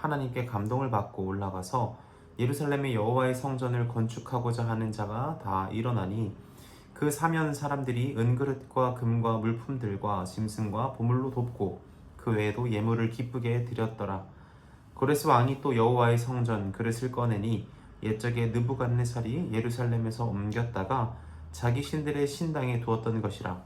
하나님께 감동을 받고 올라가서 예루살렘의 여호와의 성전을 건축하고자 하는 자가 다 일어나니 그 사면 사람들이 은그릇과 금과 물품들과 짐승과 보물로 돕고 그 외에도 예물을 기쁘게 드렸더라. 고레스 왕이 또 여호와의 성전 그릇을 꺼내니 옛적에 느부갓네살이 예루살렘에서 옮겼다가 자기 신들의 신당에 두었던 것이라.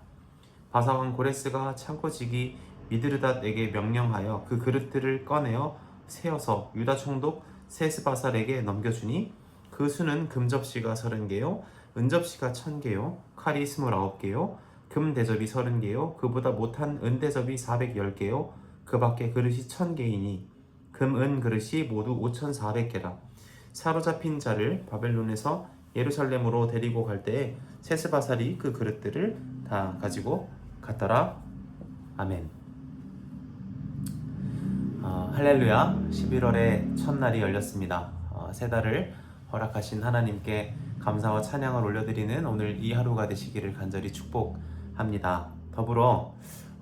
바사왕 고레스가 창고지기 미드르닷에게 명령하여 그 그릇들을 꺼내어 세어서 유다 총독 세스바살에게 넘겨주니 그 수는 금접시가 서른 개요 은접시가 천 개요 칼이 스물아홉 개요 금 대접이 서른 개요 그보다 못한 은 대접이 사백 개요 그 밖에 그릇이 천 개이니 금, 은 그릇이 모두 오천사백 개라. 사로잡힌 자를 바벨론에서 예루살렘으로 데리고 갈 때에 세스바살이 그 그릇들을 다 가지고 갔더라. 아멘. 어, 할렐루야 11월의 첫날이 열렸습니다 어, 새 달을 허락하신 하나님께 감사와 찬양을 올려드리는 오늘 이 하루가 되시기를 간절히 축복합니다. 더불어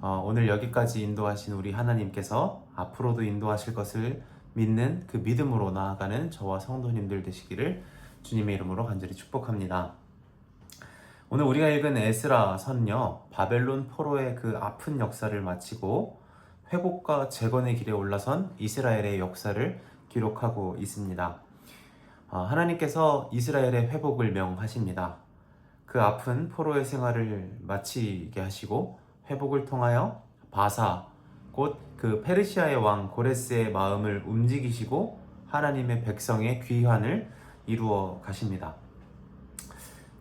어, 오늘 여기까지 인도하신 우리 하나님께서 앞으로도 인도하실 것을 믿는 그 믿음으로 나아가는 저와 성도님들 되시기를 주님의 이름으로 간절히 축복합니다. 오늘 우리가 읽은 에스라 선요 바벨론 포로의 그 아픈 역사를 마치고 회복과 재건의 길에 올라선 이스라엘의 역사를 기록하고 있습니다. 어, 하나님께서 이스라엘의 회복을 명하십니다. 그 아픈 포로의 생활을 마치게 하시고 회복을 통하여 바사 곧 그 페르시아의 왕 고레스의 마음을 움직이시고 하나님의 백성의 귀환을 이루어 가십니다.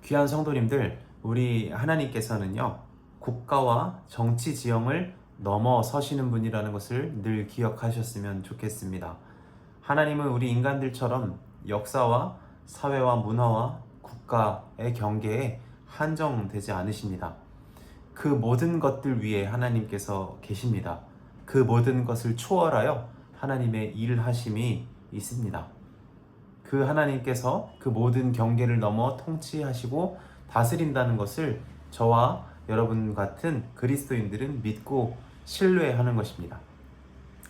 귀한 성도님들, 우리 하나님께서는요, 국가와 정치 지형을 넘어서시는 분이라는 것을 늘 기억하셨으면 좋겠습니다. 하나님은 우리 인간들처럼 역사와 사회와 문화와 국가의 경계에 한정되지 않으십니다. 그 모든 것들 위에 하나님께서 계십니다. 그 모든 것을 초월하여 하나님의 일하심이 있습니다. 그 하나님께서 그 모든 경계를 넘어 통치하시고 다스린다는 것을 저와 여러분 같은 그리스도인들은 믿고 신뢰하는 것입니다.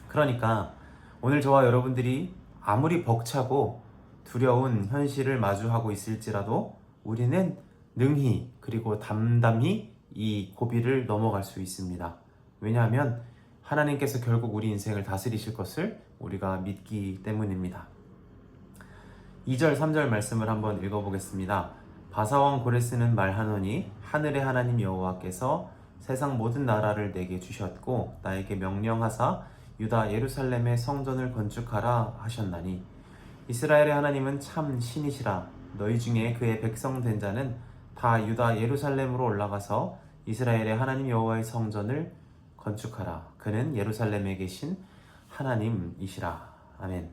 그러니까 오늘 저와 여러분들이 아무리 벅차고 두려운 현실을 마주하고 있을지라도 우리는 능히 그리고 담담히 이 고비를 넘어갈 수 있습니다. 왜냐하면 하나님께서 결국 우리 인생을 다스리실 것을 우리가 믿기 때문입니다. 2절, 3절 말씀을 한번 읽어보겠습니다. 바사왕 고레스는 말하노니 하늘의 하나님 여호와께서 세상 모든 나라를 내게 주셨고 나에게 명령하사 유다 예루살렘의 성전을 건축하라 하셨나니 이스라엘의 하나님은 참 신이시라. 너희 중에 그의 백성 된 자는 다 유다 예루살렘으로 올라가서 이스라엘의 하나님 여호와의 성전을 건축하라. 그는 예루살렘에 계신 하나님이시라. 아멘.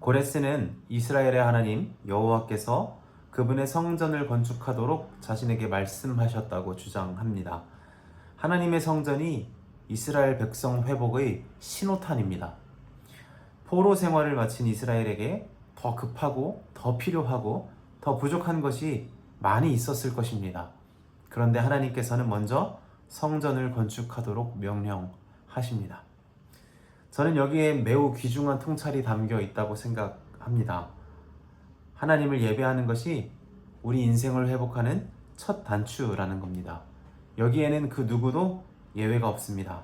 고레스는 이스라엘의 하나님 여호와께서 그분의 성전을 건축하도록 자신에게 말씀하셨다고 주장합니다. 하나님의 성전이 이스라엘 백성 회복의 신호탄입니다. 포로 생활을 마친 이스라엘에게 더 급하고 더 필요하고 더 부족한 것이 많이 있었을 것입니다. 그런데 하나님께서는 먼저 성전을 건축하도록 명령하십니다. 저는 여기에 매우 귀중한 통찰이 담겨 있다고 생각합니다. 하나님을 예배하는 것이 우리 인생을 회복하는 첫 단추라는 겁니다. 여기에는 그 누구도 예외가 없습니다.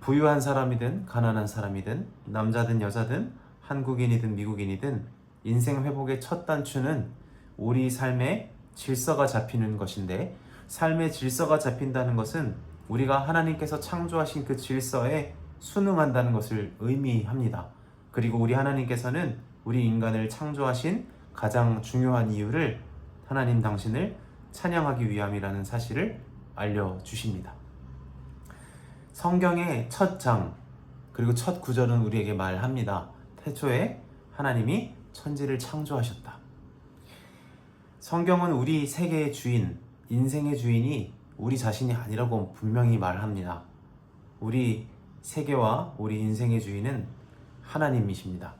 부유한 사람이든 가난한 사람이든 남자든 여자든 한국인이든 미국인이든 인생 회복의 첫 단추는 우리 삶의 질서가 잡히는 것인데 삶의 질서가 잡힌다는 것은 우리가 하나님께서 창조하신 그 질서에 순응한다는 것을 의미합니다. 그리고 우리 하나님께서는 우리 인간을 창조하신 가장 중요한 이유를 하나님 당신을 찬양하기 위함이라는 사실을 알려주십니다. 성경의 첫 장, 그리고 첫 구절은 우리에게 말합니다. 태초에 하나님이 천지를 창조하셨다. 성경은 우리 세계의 주인, 인생의 주인이 우리 자신이 아니라고 분명히 말합니다. 우리 세계와 우리 인생의 주인은 하나님이십니다.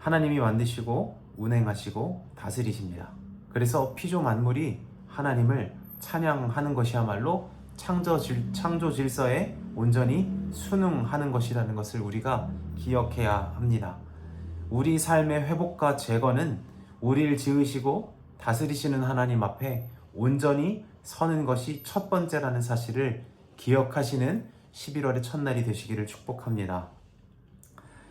하나님이 만드시고 운행하시고 다스리십니다. 그래서 피조 만물이 하나님을 찬양하는 것이야말로 창조, 질, 창조 질서에 온전히 순응하는 것이라는 것을 우리가 기억해야 합니다. 우리 삶의 회복과 재건은 우리를 지으시고 다스리시는 하나님 앞에 온전히 서는 것이 첫 번째라는 사실을 기억하시는 11월의 첫날이 되시기를 축복합니다.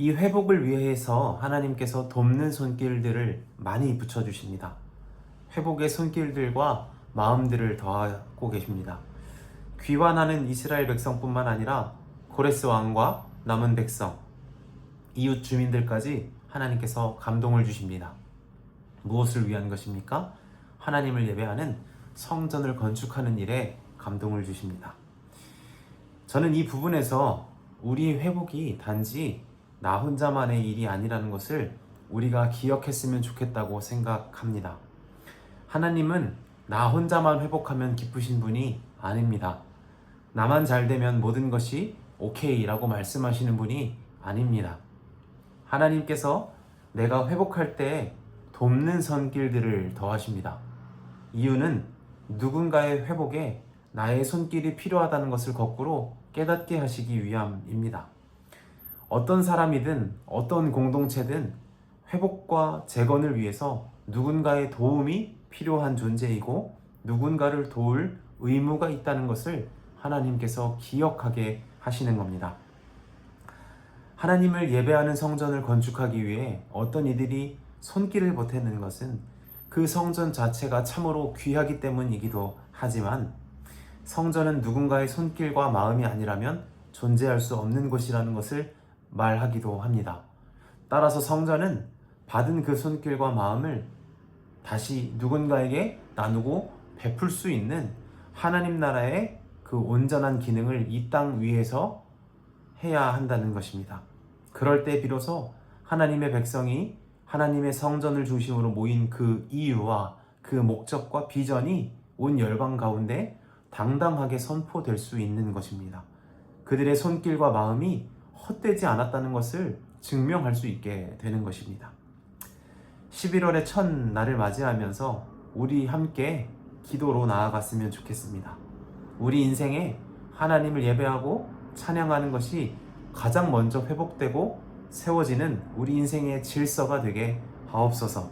이 회복을 위해서 하나님께서 돕는 손길들을 많이 붙여주십니다. 회복의 손길들과 마음들을 더하고 계십니다. 귀환하는 이스라엘 백성뿐만 아니라 고레스 왕과 남은 백성, 이웃 주민들까지 하나님께서 감동을 주십니다. 무엇을 위한 것입니까? 하나님을 예배하는 성전을 건축하는 일에 감동을 주십니다. 저는 이 부분에서 우리 회복이 단지 나 혼자만의 일이 아니라는 것을 우리가 기억했으면 좋겠다고 생각합니다. 하나님은 나 혼자만 회복하면 기쁘신 분이 아닙니다. 나만 잘 되면 모든 것이 오케이라고 말씀하시는 분이 아닙니다. 하나님께서 내가 회복할 때 돕는 손길들을 더하십니다. 이유는 누군가의 회복에 나의 손길이 필요하다는 것을 거꾸로 깨닫게 하시기 위함입니다. 어떤 사람이든 어떤 공동체든 회복과 재건을 위해서 누군가의 도움이 필요한 존재이고 누군가를 도울 의무가 있다는 것을 하나님께서 기억하게 하시는 겁니다. 하나님을 예배하는 성전을 건축하기 위해 어떤 이들이 손길을 보태는 것은 그 성전 자체가 참으로 귀하기 때문이기도 하지만 성전은 누군가의 손길과 마음이 아니라면 존재할 수 없는 곳이라는 것을 말하기도 합니다. 따라서 성전은 받은 그 손길과 마음을 다시 누군가에게 나누고 베풀 수 있는 하나님 나라의 그 온전한 기능을 이 땅 위에서 해야 한다는 것입니다. 그럴 때 비로소 하나님의 백성이 하나님의 성전을 중심으로 모인 그 이유와 그 목적과 비전이 온 열방 가운데 당당하게 선포될 수 있는 것입니다. 그들의 손길과 마음이 헛되지 않았다는 것을 증명할 수 있게 되는 것입니다. 11월의 첫 날을 맞이하면서 우리 함께 기도로 나아갔으면 좋겠습니다. 우리 인생에 하나님을 예배하고 찬양하는 것이 가장 먼저 회복되고 세워지는 우리 인생의 질서가 되게 하옵소서.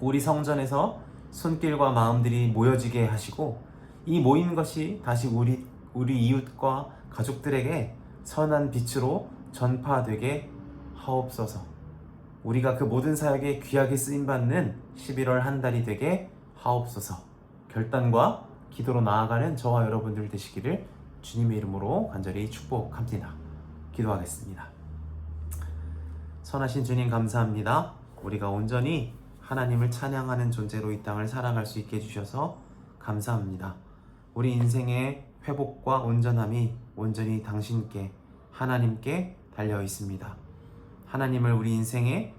우리 성전에서 손길과 마음들이 모여지게 하시고 이 모인 것이 다시 우리 우리 이웃과 가족들에게 선한 빛으로 전파되게 하옵소서. 우리가 그 모든 사역에 귀하게 쓰임 받는 11월 한 달이 되게 하옵소서. 결단과 기도로 나아가는 저와 여러분들 되시기를 주님의 이름으로 간절히 축복합니다. 기도하겠습니다. 선하신 주님 감사합니다. 우리가 온전히 하나님을 찬양하는 존재로 이 땅을 살아갈 수 있게 해주셔서 감사합니다. 우리 인생의 회복과 온전함이 온전히 당신께 하나님께 달려 있습니다. 하나님을 우리 인생의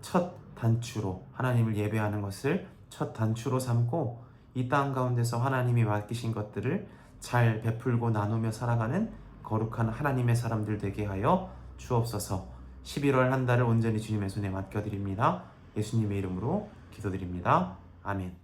첫 단추로 하나님을 예배하는 것을 첫 단추로 삼고 이 땅 가운데서 하나님이 맡기신 것들을 잘 베풀고 나누며 살아가는 거룩한 하나님의 사람들 되게 하여 주옵소서. 11월 한 달을 온전히 주님의 손에 맡겨드립니다. 예수님의 이름으로 기도드립니다. 아멘.